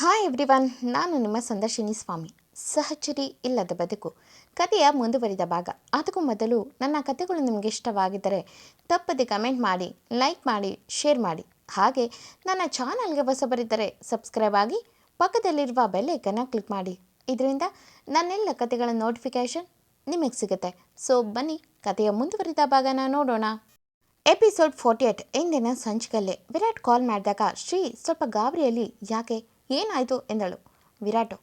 Hi everyone ನಾನು ನಿಮ್ಮ ಸಂದರ್ಶಿನಿ ಸ್ವಾಮಿ. ಸಹಚರಿ ಇಲ್ಲದ ಬದುಕು. ಕಥೆಯ ಮುಂದುವರಿದ ಭಾಗ. ಅದಕ್ಕೂ ಮೊದಲು ನನ್ನ ಕಥೆಗಳು ನಿಮಗೆ ಇಷ್ಟವಾಗಿದ್ದರೆ ತಪ್ಪದೆ ಕಮೆಂಟ್ ಮಾಡಿ ಲೈಕ್ ಮಾಡಿ ಶೇರ್ ಮಾಡಿ. ಹಾಗೆ ನನ್ನ ಚಾನಲ್ಗೆ ಹೊಸಬರಿದ್ದರೆ ಸಬ್ಸ್ಕ್ರೈಬ್ ಆಗಿ ಪಕ್ಕದಲ್ಲಿರುವ ಬೆಲ್ ಐಕನ್ನ ಕ್ಲಿಕ್ ಮಾಡಿ. ಇದರಿಂದ ನನ್ನೆಲ್ಲ ಕಥೆಗಳ ನೋಟಿಫಿಕೇಷನ್ ನಿಮಗೆ ಸಿಗುತ್ತೆ. ಸೊ ಬನ್ನಿ ಕಥೆಯ ಮುಂದುವರಿದ ಭಾಗನ ನೋಡೋಣ. ಎಪಿಸೋಡ್ ಫೋರ್ಟಿ ಏಟ್ ಇಂದಿನ ಸಂಚಿಕಲ್ಲೇ ವಿರಾಟ್ ಕಾಲ್ ಮಾಡಿದಾಗ ಶ್ರೀ ಸ್ವಲ್ಪ ಗಾಬರಿಯಲ್ಲಿ ಯಾಕೆ? ಏನಾಯಿತು ಎಂದಳು. ವಿರಾಟು,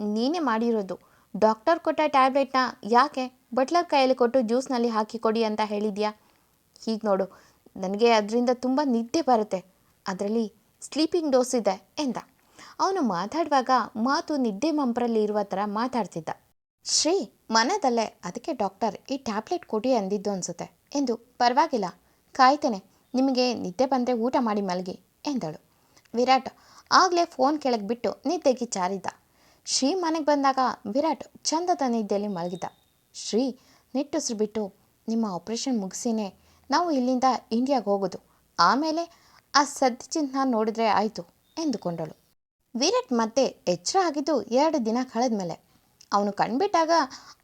ನೀನೇ ಮಾಡಿರೋದು. ಡಾಕ್ಟರ್ ಕೊಟ್ಟ ಟ್ಯಾಬ್ಲೆಟ್ನ ಯಾಕೆ ಬಟ್ಲರ್ ಕೈಯಲ್ಲಿ ಕೊಟ್ಟು ಜ್ಯೂಸ್ನಲ್ಲಿ ಹಾಕಿ ಕೊಡಿ ಅಂತ ಹೇಳಿದ್ಯಾ? ಹೀಗೆ ನೋಡು, ನನಗೆ ಅದರಿಂದ ತುಂಬ ನಿದ್ದೆ ಬರುತ್ತೆ. ಅದರಲ್ಲಿ ಸ್ಲೀಪಿಂಗ್ ಡೋಸ್ ಇದೆ ಎಂದ. ಅವನು ಮಾತಾಡುವಾಗ ಮಾತು ನಿದ್ದೆ ಮಂಪರಲ್ಲಿ ಇರುವ ಥರ ಮಾತಾಡ್ತಿದ್ದ. ಶ್ರೀ, ಮನದಲ್ಲೇ ಅದಕ್ಕೆ ಡಾಕ್ಟರ್ ಈ ಟ್ಯಾಬ್ಲೆಟ್ ಕೊಡಿ ಅಂದಿದ್ದು ಅನಿಸುತ್ತೆ ಎಂದು ಪರವಾಗಿಲ್ಲ. ಕಾಯ್ತೇನೆ, ನಿಮಗೆ ನಿದ್ದೆ ಬಂದರೆ ಊಟ ಮಾಡಿ ಮಲಗಿ ಎಂದಳು. ವಿರಾಟ್ ಆಗಲೇ ಫೋನ್ ಕೆಳಗೆ ಬಿಟ್ಟು ನಿದ್ದೆಗೆ ಜಾರಿದ್ದ ಶ್ರೀ ಮನೆಗೆ ಬಂದಾಗ ವಿರಾಟ್ ಚಂದದ ನಿದ್ದೆಯಲ್ಲಿ ಮಲಗಿದ್ದ ಶ್ರೀ, ನಿಟ್ಟುಸಿರು ಬಿಟ್ಟು, ನಿಮ್ಮ ಆಪ್ರೇಷನ್ ಮುಗಿಸಿನೇ, ನಾವು ಇಲ್ಲಿಂದ ಇಂಡಿಯಾಗೆ ಹೋಗೋದು. ಆಮೇಲೆ ಆ ಸದ್ಯ ಚಿಹ್ನ ನೋಡಿದ್ರೆ ಆಯಿತು, ಎಂದುಕೊಂಡಳು. ವಿರಾಟ್ ಮತ್ತೆ ಎಚ್ಚರ ಆಗಿದ್ದು ಎರಡು ದಿನ ಕಳೆದ ಮೇಲೆ ಅವನು ಕಣ್ಬಿಟ್ಟಾಗ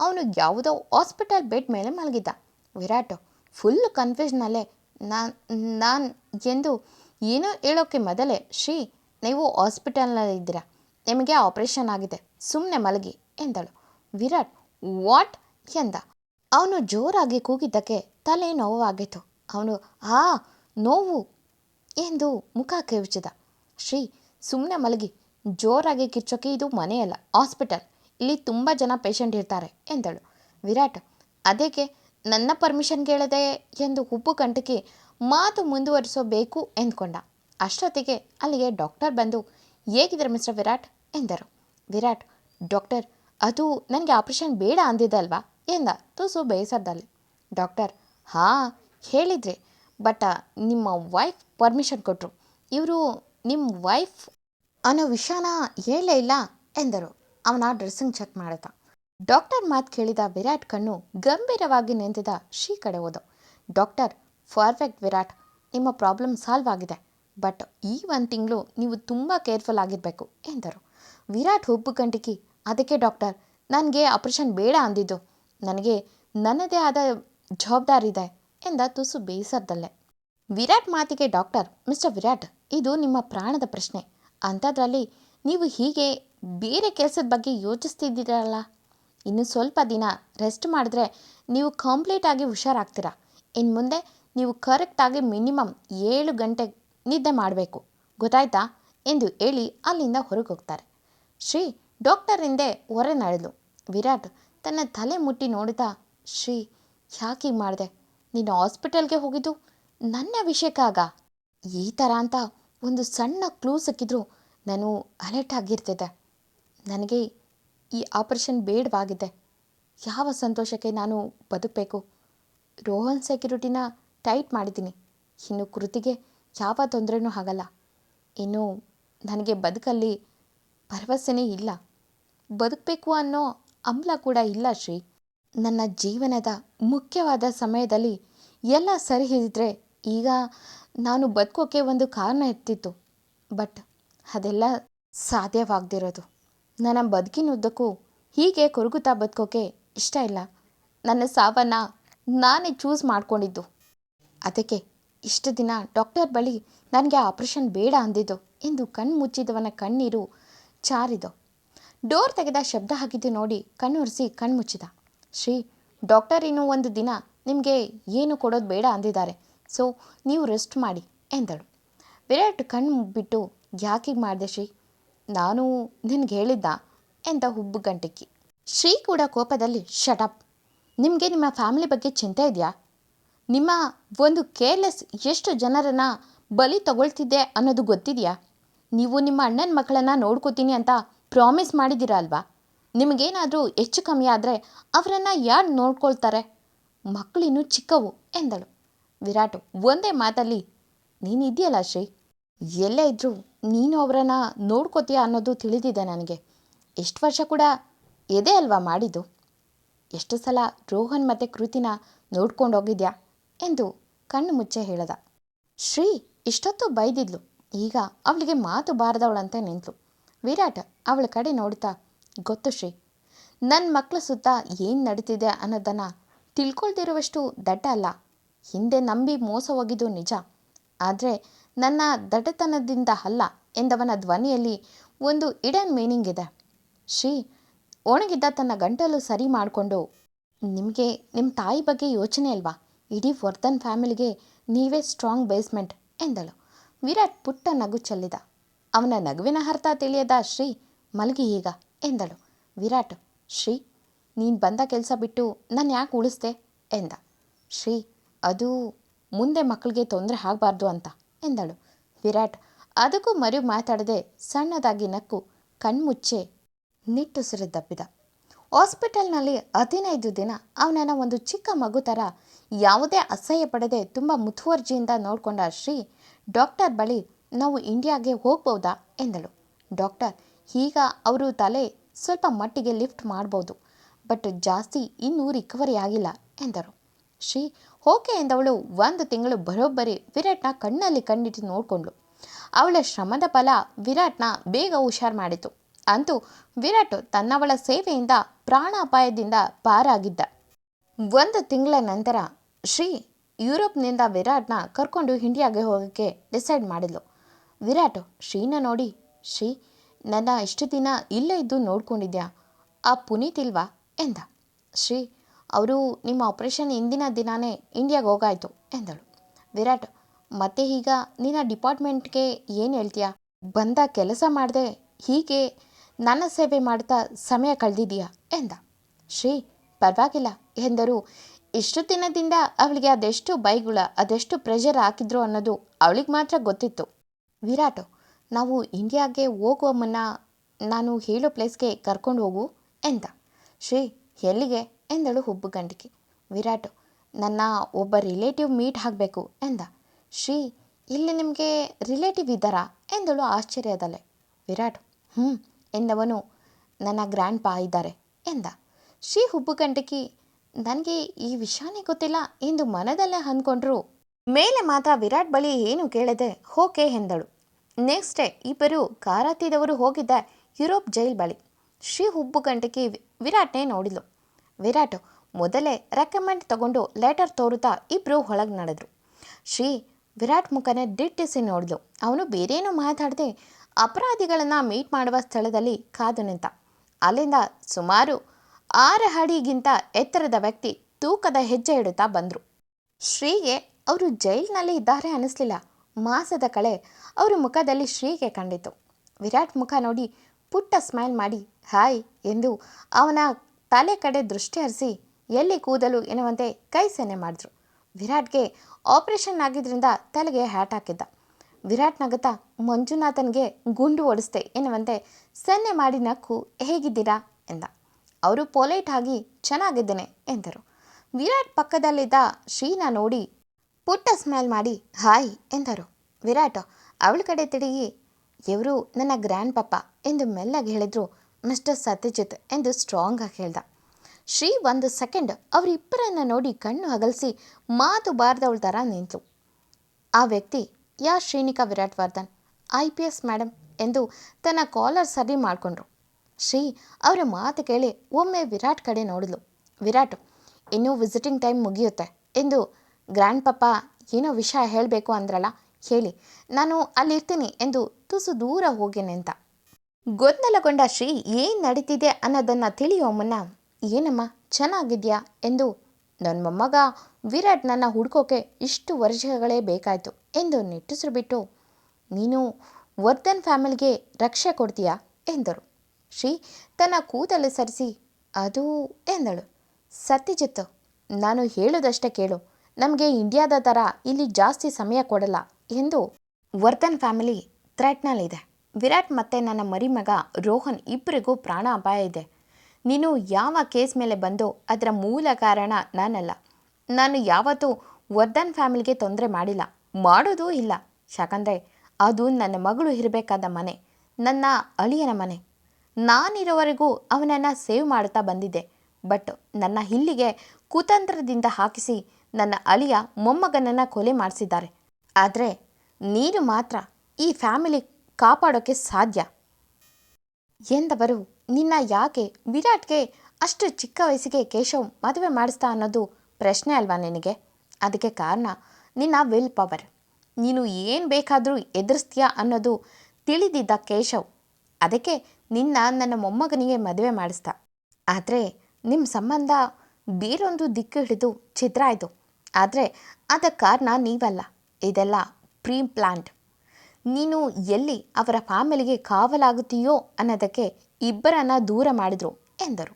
ಅವನು ಯಾವುದೋ ಹಾಸ್ಪಿಟಲ್ ಬೆಡ್ ಮೇಲೆ ಮಲಗಿದ್ದ. ವಿರಾಟ್ ಫುಲ್ ಕನ್ಫ್ಯೂಷನಲ್ಲೇ, ನಾನು ನಾನು, ಎಂದು ಏನೋ ಹೇಳೋಕ್ಕೆ ಮೊದಲೇ ಶ್ರೀ ನೀವು ಹಾಸ್ಪಿಟಲ್ನಲ್ಲಿದ್ದೀರಾ ನಿಮಗೆ ಆಪರೇಷನ್ ಆಗಿದೆ. ಸುಮ್ಮನೆ ಮಲಗಿ ಎಂದಳು. ವಿರಾಟ್, ವಾಟ್? ಎಂದ. ಅವನು ಜೋರಾಗಿ ಕೂಗಿದ್ದಕ್ಕೆ ತಲೆ ನೋವಾಗಿತ್ತು ಅವನು, ಆ, ನೋವು ಎಂದು ಮುಖ ಕಿವುಚಿದ ಶ್ರೀ ಸುಮ್ಮನೆ ಮಲಗಿ. ಜೋರಾಗಿ ಕಿಚ್ಚೋಕೆ ಇದು ಮನೆಯಲ್ಲ, ಹಾಸ್ಪಿಟಲ್. ಇಲ್ಲಿ ತುಂಬ ಜನ ಪೇಷಂಟ್ ಇರ್ತಾರೆ ಎಂದಳು. ವಿರಾಟ್ ಅದಕ್ಕೆ ನನ್ನ ಪರ್ಮಿಷನ್ ಕೇಳದೆ ಎಂದು ಉಪ್ಪು ಕಂಟಕಿ ಮಾತು ಮುಂದುವರಿಸಬೇಕು ಎಂದ್ಕೊಂಡ. ಅಷ್ಟೊತ್ತಿಗೆ ಅಲ್ಲಿಗೆ ಡಾಕ್ಟರ್ ಬಂದು, ಹೇಗಿದ್ದಾರೆ ಮಿಸ್ಟರ್ ವಿರಾಟ್? ಎಂದರು. ವಿರಾಟ್, ಡಾಕ್ಟರ್, ಅದು ನನಗೆ ಆಪರೇಷನ್ ಬೇಡ ಅಂದಿದ್ದಲ್ವಾ? ಎಂದ ತುಸು ಬೇಸರದಲ್ಲಿ. ಡಾಕ್ಟರ್, ಹಾಂ, ಹೇಳಿದ್ರಿ, ಬಟ್ ನಿಮ್ಮ ವೈಫ್ ಪರ್ಮಿಷನ್ ಕೊಟ್ಟರು ಇವರು ನಿಮ್ಮ ವೈಫ್ ಅನ್ನೋ ವಿಷಯನ ಹೇಳೇ ಇಲ್ಲ, ಎಂದರು. ಅವನ ಡ್ರೆಸ್ಸಿಂಗ್ ಚೆಕ್ ಮಾಡುತ್ತಾ. ಡಾಕ್ಟರ್ ಮಾತು ಕೇಳಿದ ವಿರಾಟ್ ಕಣ್ಣು ಗಂಭೀರವಾಗಿ ನಿಂತಿದ್ದ ಶ್ರೀ ಕಡೆ ಹೋದ ಡಾಕ್ಟರ್, ಪರ್ಫೆಕ್ಟ್ ವಿರಾಟ್, ನಿಮ್ಮ ಪ್ರಾಬ್ಲಮ್ ಸಾಲ್ವ್ ಆಗಿದೆ. ಬಟ್ ಈ ಒಂದು ತಿಂಗಳು ನೀವು ತುಂಬ ಕೇರ್ಫುಲ್ ಆಗಿರಬೇಕು ಎಂದರು. ವಿರಾಟ್ ಹುಬ್ಬು ಗಂಟಿಕಿ ಅದಕ್ಕೆ ಡಾಕ್ಟರ್, ನನಗೆ ಆಪರೇಷನ್ ಬೇಡ ಅಂದಿದ್ದು. ನನಗೆ, ನನ್ನದೇ ಆದ ಜವಾಬ್ದಾರಿ ಇದೆ ಎಂದ ತುಸು ಬೇಸರದಲ್ಲೇ. ವಿರಾಟ್ ಮಾತಿಗೆ ಡಾಕ್ಟರ್, ಮಿಸ್ಟರ್ ವಿರಾಟ್, ಇದು ನಿಮ್ಮ ಪ್ರಾಣದ ಪ್ರಶ್ನೆ. ಅಂಥದ್ರಲ್ಲಿ ನೀವು ಹೀಗೆ ಬೇರೆ ಕೆಲಸದ ಬಗ್ಗೆ ಯೋಚಿಸ್ತಿದ್ದೀರಲ್ಲ? ಇನ್ನು ಸ್ವಲ್ಪ ದಿನ ರೆಸ್ಟ್ ಮಾಡಿದ್ರೆ ನೀವು ಕಂಪ್ಲೀಟಾಗಿ ಹುಷಾರಾಗ್ತೀರಾ? ಇನ್ನು ಮುಂದೆ ನೀವು ಕರೆಕ್ಟಾಗಿ ಮಿನಿಮಮ್ ಏಳು ಗಂಟೆ ನಿದ್ದೆ ಮಾಡಬೇಕು. ಗೊತ್ತಾಯ್ತಾ? ಎಂದು ಹೇಳಿ ಅಲ್ಲಿಂದ ಹೊರಗೆ ಹೋಗ್ತಾರೆ ಶ್ರೀ ಡಾಕ್ಟರ್ ಹಿಂದೆ ಹೊರ ನಡೆದು ವಿರಾಟ್ ತನ್ನ ತಲೆ ಮುಟ್ಟಿ ನೋಡಿದ, ಶ್ರೀ ಯಾಕೆ ಮಾಡಿದೆ? ನೀನು ಹಾಸ್ಪಿಟಲ್ಗೆ ಹೋಗಿದ್ದು? ನನ್ನ ವಿಷಯಕ್ಕಾಗ ಈ ಥರ ಅಂತ ಒಂದು ಸಣ್ಣ ಕ್ಲೂ ಸಿಕ್ಕಿದ್ರು ನಾನು ಅಲರ್ಟ್ ಆಗಿರ್ತಿದ್ದೆ. ನನಗೆ ಈ ಆಪರೇಷನ್ ಬೇಡವಾಗಿದೆ. ಯಾವ ಸಂತೋಷಕ್ಕೆ ನಾನು ಬದುಕಬೇಕು? ರೋಹನ್ ಸೆಕ್ಯೂರಿಟಿನ ಟೈಟ್ ಮಾಡಿದ್ದೀನಿ. ಇನ್ನು ಕೃತಿಗೆ ಯಾವ ತೊಂದರೆನೂ ಆಗಲ್ಲ. ಇನ್ನು ನನಗೆ ಬದುಕಲ್ಲಿ ಭರವಸೆನೇ ಇಲ್ಲ. ಬದುಕಬೇಕು ಅನ್ನೋ ಅಂಬಲ ಕೂಡ ಇಲ್ಲ ಶ್ರೀ. ನನ್ನ ಜೀವನದ ಮುಖ್ಯವಾದ ಸಮಯದಲ್ಲಿ ಎಲ್ಲ ಸರಿ ಹಿಡಿದ್ರೆ ಈಗ ನಾನು ಬದುಕೋಕೆ ಒಂದು ಕಾರಣ ಇರ್ತಿತ್ತು. ಬಟ್ ಅದೆಲ್ಲ ಸಾಧ್ಯವಾಗದಿರೋದು. ನನ್ನ ಬದುಕಿನುದ್ದಕ್ಕೂ ಹೀಗೆ ಕೊರಗುತ್ತಾ ಬದುಕೋಕೆ ಇಷ್ಟ ಇಲ್ಲ. ನನ್ನ ಸಾವನ್ನು ನಾನೇ ಚೂಸ್ ಮಾಡ್ಕೊಂಡಿದ್ದು. ಅದಕ್ಕೆ ಇಷ್ಟು ದಿನ ಡಾಕ್ಟರ್ ಬಳಿ ನನಗೆ ಆಪರೇಷನ್ ಬೇಡ ಅಂದಿದ್ದು ಎಂದು ಕಣ್ಣು ಮುಚ್ಚಿದವನ ಕಣ್ಣೀರು ಚಾರಿದೋ. ಡೋರ್ ತೆಗೆದ ಶಬ್ದ ಹಾಕಿದ್ದು ನೋಡಿ ಕಣ್ಣುರಿಸಿ ಕಣ್ಣು ಮುಚ್ಚಿದ. ಶ್ರೀ, ಡಾಕ್ಟರ್ ಇನ್ನೂ ಒಂದು ದಿನ ನಿಮಗೆ ಏನು ಕೊಡೋದು ಬೇಡ ಅಂದಿದ್ದಾರೆ. ಸೊ, ನೀವು ರೆಸ್ಟ್ ಮಾಡಿ ಎಂದಳು. ವಿರಾಟ್ ಕಣ್ಣು ಬಿಟ್ಟು ಯಾಕೀಗ ಮಾಡಿದೆ ಶ್ರೀ? ನಾನು ನಿನಗೆ ಹೇಳಿದ್ದ ಎಂದ ಹುಬ್ಬು ಗಂಟಕ್ಕಿ ಶ್ರೀ ಕೂಡ ಕೋಪದಲ್ಲಿ ಶಟಪ್ ನಿಮಗೆ ನಿಮ್ಮ ಫ್ಯಾಮಿಲಿ ಬಗ್ಗೆ ಚಿಂತೆ ಇದೆಯಾ? ನಿಮ್ಮ ಒಂದು ಕೇರ್ಲೆಸ್ ಎಷ್ಟು ಜನರನ್ನು ಬಲಿ ತಗೊಳ್ತಿದ್ದೆ ಅನ್ನೋದು ಗೊತ್ತಿದೆಯಾ? ನೀವು ನಿಮ್ಮ ಅಣ್ಣನ ಮಕ್ಕಳನ್ನು ನೋಡ್ಕೋತೀನಿ ಅಂತ ಪ್ರಾಮಿಸ್ ಮಾಡಿದ್ದೀರ ಅಲ್ವಾ? ನಿಮಗೇನಾದರೂ ಹೆಚ್ಚು ಕಮ್ಮಿ ಆದರೆ ಅವರನ್ನು ಯಾರು ನೋಡ್ಕೊಳ್ತಾರೆ? ಮಕ್ಕಳಿನ್ನೂ ಚಿಕ್ಕವು ಎಂದಳು. ವಿರಾಟ್ ಒಂದೇ ಮಾತಲ್ಲಿ ನೀನಿದೆಯಲ್ಲ ಶ್ರೀ? ಎಲ್ಲೇ ಇದ್ದರೂ ನೀನು ಅವರನ್ನ ನೋಡ್ಕೋತೀಯ ಅನ್ನೋದು ತಿಳಿದಿದೆ ನನಗೆ. ಎಷ್ಟು ವರ್ಷ ಕೂಡ ಎದೆ ಅಲ್ವಾ ಮಾಡಿದ್ದು? ಎಷ್ಟು ಸಲ ರೋಹನ್ ಮತ್ತು ಕೃತಿನ ನೋಡ್ಕೊಂಡು ಹೋಗಿದ್ಯಾ ಎಂದು ಕಣ್ಣು ಮುಚ್ಚೆ ಹೇಳದ. ಶ್ರೀ ಇಷ್ಟೊತ್ತು ಬೈದಿದ್ಲು. ಈಗ ಅವಳಿಗೆ ಮಾತು ಬಾರದವಳಂತೆ ನಿಂತಳು ವಿರಾಟ್ ಅವಳ ಕಡೆ ನೋಡ್ತಾ ಗೊತ್ತು ಶ್ರೀ. ನನ್ನ ಮಕ್ಕಳ ಸುತ್ತ ಏನು ನಡೀತಿದೆ ಅನ್ನೋದನ್ನು ತಿಳ್ಕೊಳ್ದಿರುವಷ್ಟು ದಡ್ಡ ಅಲ್ಲ. ಹಿಂದೆ ನಂಬಿ ಮೋಸ ಹೋಗಿದ್ದು ನಿಜ. ಆದರೆ ನನ್ನ ದಡ್ಡತನದಿಂದ ಅಲ್ಲ ಎಂದವನ ಧ್ವನಿಯಲ್ಲಿ ಒಂದು ಇಡನ್ ಮೀನಿಂಗ್ ಇದೆ. ಶ್ರೀ, ಒಣಗಿದ್ದ ತನ್ನ ಗಂಟಲು ಸರಿ ಮಾಡಿಕೊಂಡು, ನಿಮಗೆ ನಿಮ್ಮ ತಾಯಿ ಬಗ್ಗೆ ಯೋಚನೆ ಅಲ್ವಾ? ಇಡೀ ವರ್ಧನ್ ಫ್ಯಾಮಿಲಿಗೆ ನೀವೇ ಸ್ಟ್ರಾಂಗ್ ಬೇಸ್ಮೆಂಟ್ ಎಂದಳು. ವಿರಾಟ್ ಪುಟ್ಟ ನಗು ಚೆಲ್ಲಿದ. ಅವನ ನಗುವಿನ ಅರ್ಥ ತಿಳಿಯದ ಶ್ರೀ ಮಲಗಿ ಈಗ ಎಂದಳು. ವಿರಾಟ್, ಶ್ರೀ, ನೀನು ಬಂದ ಕೆಲಸ ಬಿಟ್ಟು ನಾನು ಯಾಕೆ ಉಳಿಸ್ದೆ ಎಂದ. ಶ್ರೀ, ಅದು ಮುಂದೆ ಮಕ್ಕಳಿಗೆ ತೊಂದರೆ ಆಗಬಾರ್ದು ಅಂತ ಎಂದಳು. ವಿರಾಟ್, ಅದಕ್ಕೂ ಮರಿ ಮಾತಾಡದೆ ಸಣ್ಣದಾಗಿ ನಕ್ಕು ಕಣ್ಮುಚ್ಚೆ ನಿಟ್ಟುಸಿರು ದಬ್ಬಿದ. ಹಾಸ್ಪಿಟಲ್ನಲ್ಲಿ ಹದಿನೈದು ದಿನ ಅವನನ್ನು ಒಂದು ಚಿಕ್ಕ ಮಗು ಥರ ಯಾವುದೇ ಅಸಹ್ಯ ಪಡದೆ ತುಂಬ ಮುತುವರ್ಜಿಯಿಂದ ನೋಡಿಕೊಂಡ ಶ್ರೀ, ಡಾಕ್ಟರ್ ಬಳಿ ನಾವು ಇಂಡಿಯಾಗೆ ಹೋಗ್ಬೋದಾ ಎಂದಳು. ಡಾಕ್ಟರ್, ಈಗ ಅವರು ತಲೆ ಸ್ವಲ್ಪ ಮಟ್ಟಿಗೆ ಲಿಫ್ಟ್ ಮಾಡ್ಬೋದು, ಬಟ್ ಜಾಸ್ತಿ ಇನ್ನೂ ರಿಕವರಿ ಆಗಿಲ್ಲ ಎಂದರು. ಶ್ರೀ, ಓಕೆ ಎಂದವಳು ಒಂದು ತಿಂಗಳು ಬರೋಬ್ಬರಿ ವಿರಾಟ್ನ ಕಣ್ಣಲ್ಲಿ ಕಣ್ಣಿಟ್ಟು ನೋಡಿಕೊಂಡ್ಳು. ಅವಳ ಶ್ರಮದ ಫಲ ವಿರಾಟ್ನ ಬೇಗ ಹುಷಾರು ಮಾಡಿತು. ಅಂತೂ ವಿರಾಟ್ ತನ್ನವಳ ಸೇವೆಯಿಂದ ಪ್ರಾಣಾಪಾಯದಿಂದ ಪಾರಾಗಿದ್ದ. ಒಂದು ತಿಂಗಳ ನಂತರ ಶ್ರೀ ಯುರೋಪ್ನಿಂದ ವಿರಾಟ್ನ ಕರ್ಕೊಂಡು ಇಂಡಿಯಾಗೆ ಹೋಗೋಕ್ಕೆ ಡಿಸೈಡ್ ಮಾಡಿದ್ಲು. ವಿರಾಟ್, ಶ್ರೀನ ನೋಡಿ, ಶ್ರೀ, ನನ್ನ ಇಷ್ಟು ದಿನ ಇಲ್ಲೇ ಇದ್ದು ನೋಡ್ಕೊಂಡಿದ್ಯಾ? ಆ ಪುನೀತ್ ಇಲ್ವಾ? ಎಂದ. ಶ್ರೀ, ಅವರು ನಿಮ್ಮ ಆಪರೇಷನ್ ಇಂದಿನ ದಿನಾನೇ ಇಂಡಿಯಾಗೆ ಹೋಗಾಯಿತು, ಎಂದಳು. ವಿರಾಟ್, ಮತ್ತೆ ಈಗ ನಿನ್ನ ಡಿಪಾರ್ಟ್ಮೆಂಟ್ಗೆ ಏನು ಹೇಳ್ತೀಯಾ? ಬಂದ ಕೆಲಸ ಮಾಡದೆ ಹೀಗೆ ನನ್ನ ಸೇವೆ ಮಾಡ್ತಾ ಸಮಯ ಕಳೆದಿದೀಯಾ ಎಂದ. ಶ್ರೀ, ಪರವಾಗಿಲ್ಲ. ಎಂದರು. ಇಷ್ಟು ದಿನದಿಂದ ಅವಳಿಗೆ ಅದೆಷ್ಟು ಬೈಗುಳ, ಅದೆಷ್ಟು ಪ್ರೆಷರ್ ಹಾಕಿದ್ರು ಅನ್ನೋದು ಅವಳಿಗೆ ಮಾತ್ರ ಗೊತ್ತಿತ್ತು. ವಿರಾಟ್, ನಾವು ಇಂಡಿಯಾಗೆ ಹೋಗುವ ಮುನ್ನ ನಾನು ಹೇಳೋ ಪ್ಲೇಸ್ಗೆ ಕರ್ಕೊಂಡು ಹೋಗು ಎಂದ. ಶ್ರೀ, ಎಲ್ಲಿಗೆ? ಎಂದಳು ಹುಬ್ಬುಗಂಟಿಕೆ ವಿರಾಟ್, ನನ್ನ ಒಬ್ಬ ರಿಲೇಟಿವ್ ಮೀಟ್ ಆಗಬೇಕು ಎಂದ. ಶ್ರೀ, ಇಲ್ಲಿ ನಿಮಗೆ ರಿಲೇಟಿವ್ ಇದ್ದಾರಾ? ಎಂದಳು ಆಶ್ಚರ್ಯದಲ್ಲೇ. ವಿರಾಟ್ ಹ್ಞೂ ಎಂದವನು, ನನ್ನ ಗ್ರ್ಯಾಂಡ್ ಪಾ ಇದ್ದಾರೆ ಎಂದ. ಶ್ರೀ ಹುಬ್ಬುಗಂಟಕಿ ನನಗೆ ಈ ವಿಷಯನೇ ಗೊತ್ತಿಲ್ಲ ಎಂದು ಮನದಲ್ಲೇ ಅಂದ್ಕೊಂಡ್ರು. ಮೇಲೆ ಮಾತ್ರ ವಿರಾಟ್ ಬಳಿ ಏನು ಕೇಳದೆ ಹೋಕೆ ಎಂದಳು. ನೆಕ್ಸ್ಟ್ ಡೇ ಇಬ್ಬರು ಕಾರತ್ತಿದವರು ಹೋಗಿದ್ದ ಯುರೋಪ್ ಜೈಲ್ ಬಳಿ. ಶ್ರೀ ಹುಬ್ಬು ಗಂಟಕ್ಕೆ ವಿರಾಟ್ನೇ ನೋಡಿದ್ಲು. ವಿರಾಟ್ ಮೊದಲೇ ರೆಕಮೆಂಡ್ ತಗೊಂಡು ಲೆಟರ್ ತೋರುತ್ತಾ ಇಬ್ಬರು ಒಳಗೆ ನಡೆದ್ರು. ಶ್ರೀ ವಿರಾಟ್ ಮುಖನೇ ದಿಟ್ಟಿಸಿ ನೋಡಿದ್ಲು. ಅವನು ಬೇರೇನೂ ಮಾತಾಡದೆ ಅಪರಾಧಿಗಳನ್ನು ಮೀಟ್ ಮಾಡುವ ಸ್ಥಳದಲ್ಲಿ ಕಾದು ನಿಂತ. ಅಲ್ಲಿಂದ ಸುಮಾರು ಆರು ಅಡಿಗಿಂತ ಎತ್ತರದ ವ್ಯಕ್ತಿ ತೂಕದ ಹೆಜ್ಜೆ ಇಡುತ್ತಾ ಬಂದರು. ಶ್ರೀಗೆ ಅವರು ಜೈಲಿನಲ್ಲಿ ಇದ್ದಾರೆ ಅನ್ನಿಸ್ಲಿಲ್ಲ ಮಾಸದ ಕಳೆ ಅವರ ಮುಖದಲ್ಲಿ ಶ್ರೀಗೆ ಕಂಡಿತು. ವಿರಾಟ್ ಮುಖ ನೋಡಿ ಪುಟ್ಟ ಸ್ಮೈಲ್ ಮಾಡಿ, ಹಾಯ್ ಎಂದು ಅವನ ತಲೆ ಕಡೆ ದೃಷ್ಟಿ ಹರಿಸಿ ಎಲ್ಲಿ ಕೂದಲು ಎನ್ನುವಂತೆ ಕೈ ಸನ್ನೆ ಮಾಡಿದ್ರು. ವಿರಾಟ್ಗೆ ಆಪರೇಷನ್ ಆಗಿದ್ರಿಂದ ತಲೆಗೆ ಹ್ಯಾಟ್ ಹಾಕಿದ್ದ. ವಿರಾಟ್ ನಗತ ಮಂಜುನಾಥನ್ಗೆ ಗುಂಡು ಓಡಿಸ್ದೆ ಎನ್ನುವಂತೆ ಸನ್ನೆ ಮಾಡಿ ನಕ್ಕು, ಹೇಗಿದ್ದೀರಾ? ಎಂದ. ಅವರು ಪೊಲೈಟ್ ಆಗಿ ಚೆನ್ನಾಗಿದ್ದೇನೆ ಎಂದರು. ವಿರಾಟ್ ಪಕ್ಕದಲ್ಲಿದ್ದ ಶ್ರೀನ ನೋಡಿ ಪುಟ್ಟ ಸ್ಮೈಲ್ ಮಾಡಿ, ಹಾಯ್ ಎಂದರು. ವಿರಾಟ್, ಅವಳ ಕಡೆ ತಿರುಗಿ, ಇವರು ನನ್ನ ಗ್ರ್ಯಾಂಡ್ ಪಪ್ಪ ಎಂದು ಮೆಲ್ಲಗೆ ಹೇಳಿದ್ರು ಮಿಸ್ಟರ್ ಸತ್ಯಜಿತ್ ಎಂದು ಸ್ಟ್ರಾಂಗ್ ಆಗಿ ಹೇಳ್ದ. ಶ್ರೀ ಒಂದು ಸೆಕೆಂಡ್ ಅವರಿಬ್ಬರನ್ನು ನೋಡಿ ಕಣ್ಣು ಹಗಲಿಸಿ ಮಾತು ಬಾರ್ದವಳ ಥರ ನಿಂತು. ಆ ವ್ಯಕ್ತಿ, yeah Shrinika Virat Vardhan, I P S madam ಎಂದು ತನ್ನ ಕಾಲರ್ ಸರಿ ಮಾಡಿಕೊಂಡ್ರು. ಶ್ರೀ, ಅವರ ಮಾತು ಕೇಳಿ ಒಮ್ಮೆ ವಿರಾಟ್ ಕಡೆ ನೋಡಿದ್ಲು. ವಿರಾಟ್, ಇನ್ನೂ ವಿಸಿಟಿಂಗ್ ಟೈಮ್ ಮುಗಿಯುತ್ತೆ ಎಂದು ಗ್ರ್ಯಾಂಡ್ ಪಪ್ಪ ಏನೋ ವಿಷಯ ಹೇಳಬೇಕು ಅಂದ್ರಲ್ಲ, ಹೇಳಿ. ನಾನು ಅಲ್ಲಿರ್ತೀನಿ ಎಂದು ತುಸು ದೂರ ಹೋಗಿ ನಿಂತ. ಗೊಂದಲಗೊಂಡ ಶ್ರೀ, ಏನು ನಡೀತಿದೆ ಅನ್ನೋದನ್ನು ತಿಳಿಯೋ ಮುನ್ನ, ಏನಮ್ಮ, ಚೆನ್ನಾಗಿದ್ಯಾ? ಎಂದು ನನ್ನ ಮೊಮ್ಮಗ ವಿರಾಟ್ ನನ್ನ ಹುಡ್ಕೋಕೆ ಇಷ್ಟು ವರ್ಷಗಳೇ ಬೇಕಾಯಿತು ಎಂದು ನಿಟ್ಟುಸಿರು ಬಿಟ್ಟು, ನೀನು ವರ್ಧನ್ ಫ್ಯಾಮಿಲಿಗೆ ರಕ್ಷೆ ಕೊಡ್ತೀಯಾ? ಎಂದರು. ಶ್ರೀ, ತನ್ನ ಕೂದಲು ಸರಿಸಿ, ಅದು ಎಂದಳು. ಸತ್ಯಜಿತ್, ನಾನು ಹೇಳೋದಷ್ಟೇ ಕೇಳು. ನಮಗೆ ಇಂಡಿಯಾದ ಥರ ಇಲ್ಲಿ ಜಾಸ್ತಿ ಸಮಯ ಕೊಡಲ್ಲ ಎಂದು ವರ್ಧನ್ ಫ್ಯಾಮಿಲಿ ಥ್ರೆಟ್ನಲ್ಲಿದೆ. ವಿರಾಟ್ ಮತ್ತು ನನ್ನ ಮರಿಮಗ ರೋಹನ್ ಇಬ್ಬರಿಗೂ ಪ್ರಾಣ ಅಪಾಯ ಇದೆ. ನೀನು ಯಾವ ಕೇಸ್ ಮೇಲೆ ಬಂದೋ ಅದರ ಮೂಲ ಕಾರಣ ನಾನಲ್ಲ. ನಾನು ಯಾವತ್ತೂ ವರ್ಧನ್ ಫ್ಯಾಮಿಲಿಗೆ ತೊಂದರೆ ಮಾಡಿಲ್ಲ. ಮಾಡೋದೂ ಇಲ್ಲ. ಯಾಕಂದರೆ ಅದು ನನ್ನ ಮಗಳು ಇರಬೇಕಾದ ಮನೆ. ನನ್ನ ಅಳಿಯನ ಮನೆ. ನಾನಿರೋವರೆಗೂ ಅವನನ್ನು ಸೇವ್ ಮಾಡ್ತಾ ಬಂದಿದ್ದೆ. ಬಟ್ ನನ್ನ ಹಿಲ್ಲಿಗೆ ಕುತಂತ್ರದಿಂದ ಹಾಕಿಸಿ ನನ್ನ ಅಳಿಯ ಮೊಮ್ಮಗನನ್ನು ಕೊಲೆ ಮಾಡಿಸಿದ್ದಾರೆ. ಆದರೆ ನೀನು ಮಾತ್ರ ಈ ಫ್ಯಾಮಿಲಿ ಕಾಪಾಡೋಕ್ಕೆ ಸಾಧ್ಯ? ಎಂದವರು, ನಿನ್ನ ಯಾಕೆ ವಿರಾಟ್ಗೆ ಅಷ್ಟು ಚಿಕ್ಕ ವಯಸ್ಸಿಗೆ ಕೇಶವ್ ಮದುವೆ ಮಾಡಿಸ್ತಾ ಅನ್ನೋದು ಪ್ರಶ್ನೆ ಅಲ್ವಾ ನಿನಗೆ? ಅದಕ್ಕೆ ಕಾರಣ ನಿನ್ನ ವಿಲ್ ಪವರ್. ನೀನು ಏನು ಬೇಕಾದರೂ ಎದುರಿಸ್ತೀಯಾ ಅನ್ನೋದು ತಿಳಿದಿದ್ದ ಕೇಶವ್. ಅದಕ್ಕೆ ನಿನ್ನ ನನ್ನ ಮೊಮ್ಮಗನಿಗೆ ಮದುವೆ ಮಾಡಿಸ್ದ. ಆದರೆ ನಿಮ್ಮ ಸಂಬಂಧ ಬೇರೊಂದು ದಿಕ್ಕು ಹಿಡಿದು ಛಿದ್ರ ಆಯಿತು. ಆದರೆ ಅದಕ್ಕೆ ಕಾರಣ ನೀವಲ್ಲ, ಇದೆಲ್ಲ ಪ್ರೀ ಪ್ಲಾಂಟ್ ನೀನು ಎಲ್ಲಿ ಅವರ ಫ್ಯಾಮಿಲಿಗೆ ಕಾವಲಾಗುತ್ತೀಯೋ ಅನ್ನೋದಕ್ಕೆ ಇಬ್ಬರನ್ನ ದೂರ ಮಾಡಿದ್ರು ಎಂದರು.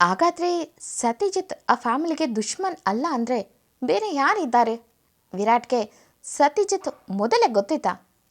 ಹಾಗಾದರೆ ಸತಿಜಿತ್ ಆ ಫ್ಯಾಮಿಲಿಗೆ ದುಶ್ಮನ್ ಅಲ್ಲ ಅಂದರೆ ಬೇರೆ ಯಾರಿದ್ದಾರೆ? ವಿರಾಟ್ಗೆ ಸತಿಜಿತ್ ಮೊದಲೇ ಗೊತ್ತಿತ್ತಾ?